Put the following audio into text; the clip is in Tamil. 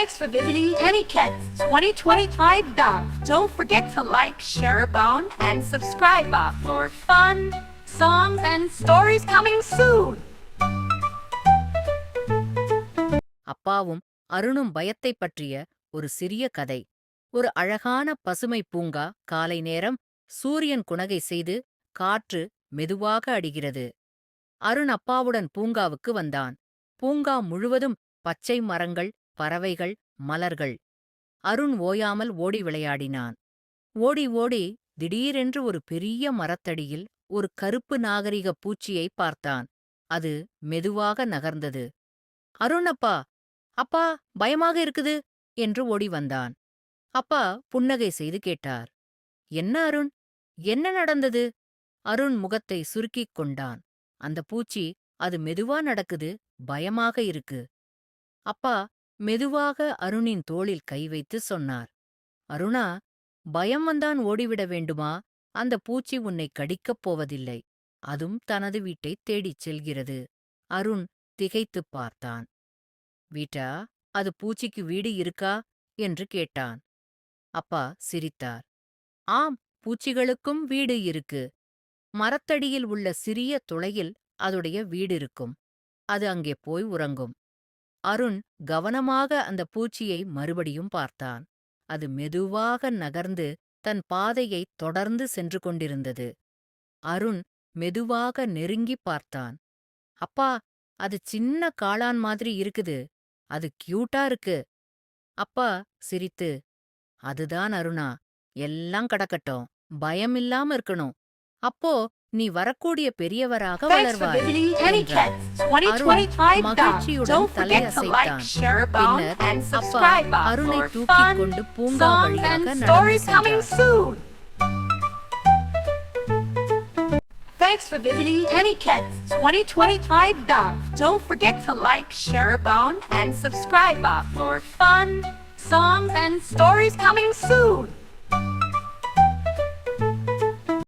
Thanks for visiting AnyCats 2025 Dog. Don't forget to like, share, bone, and subscribe uh, for fun, songs, and stories coming soon. அப்பாவும் அருணும் பயத்தைப் பற்றிய ஒரு சிறிய கதை ஒரு அழகான பசுமை பூங்கா காலை நேரம் சூரியன் குணகை செய்து காற்று மெதுவாக அடிகிறது அருண் அப்பாவுடன் பூங்காவுக்கு வந்தான் பூங்கா முழுவதும் பச்சை மரங்கள் பறவைகள் மலர்கள். அருண் ஓயாமல் ஓடி விளையாடினான். ஓடி ஓடி திடீரென்று ஒரு பெரிய மரத்தடியில் ஒரு கருப்பு நாகரிக பூச்சியை பார்த்தான். அது மெதுவாக நகர்ந்தது. அருண் அப்பா அப்பா பயமாக இருக்குது என்று ஓடி வந்தான். அப்பா புன்னகை செய்து கேட்டார். என்ன அருண் என்ன நடந்தது? அருண் முகத்தை சுருக்கிக் கொண்டான். அந்த பூச்சி அது மெதுவா நடக்குது பயமாக இருக்கு. அப்பா மெதுவாக அருணின் தோளில் கை வைத்து சொன்னார். அருணா பயம் வந்தான் ஓடிவிட வேண்டுமா? அந்த பூச்சி உன்னை கடிக்கப் போவதில்லை. அதும் தனது வீட்டைத் தேடிச் செல்கிறது. அருண் திகைத்துப் பார்த்தான். வீட்டா? அது பூச்சிக்கு வீடு இருக்கா? என்று கேட்டான். அப்பா சிரித்தார். ஆம் பூச்சிகளுக்கும் வீடு இருக்கு. மரத்தடியில் உள்ள சிறிய துளையில் அதுடைய வீடிருக்கும் அது அங்கே போய் உறங்கும். அருண் கவனமாக அந்த பூச்சியை மறுபடியும் பார்த்தான். அது மெதுவாக நகர்ந்து தன் பாதையை தொடர்ந்து சென்று கொண்டிருந்தது. அருண் மெதுவாக நெருங்கிப் பார்த்தான். அப்பா அது சின்ன காளான் மாதிரி இருக்குது. அது கியூட்டா இருக்கு. அப்பா சிரித்து அதுதான் அருணா. எல்லாம் கடக்கட்டும். பயமில்லாம இருக்கணும். அப்போ நீ வரக்கூடிய பெரியவராக Thanks for வளர்வாய் visiting என்றார். AnyCats 2025 Dog. மகிழ்ச்சியுடன் Don't forget to like, தலையசைத்தான். share, bone, பின்னர் and அப்பா subscribe uh, அருணை for தூக்கிக் fun, கொண்டு பூங்கா songs, வழியாக and நடந்து stories coming சென்றார். soon. Thanks for visiting AnyCats 2025 Dog. Don't forget to like, share, bone, and subscribe uh, for fun, songs, and stories coming soon.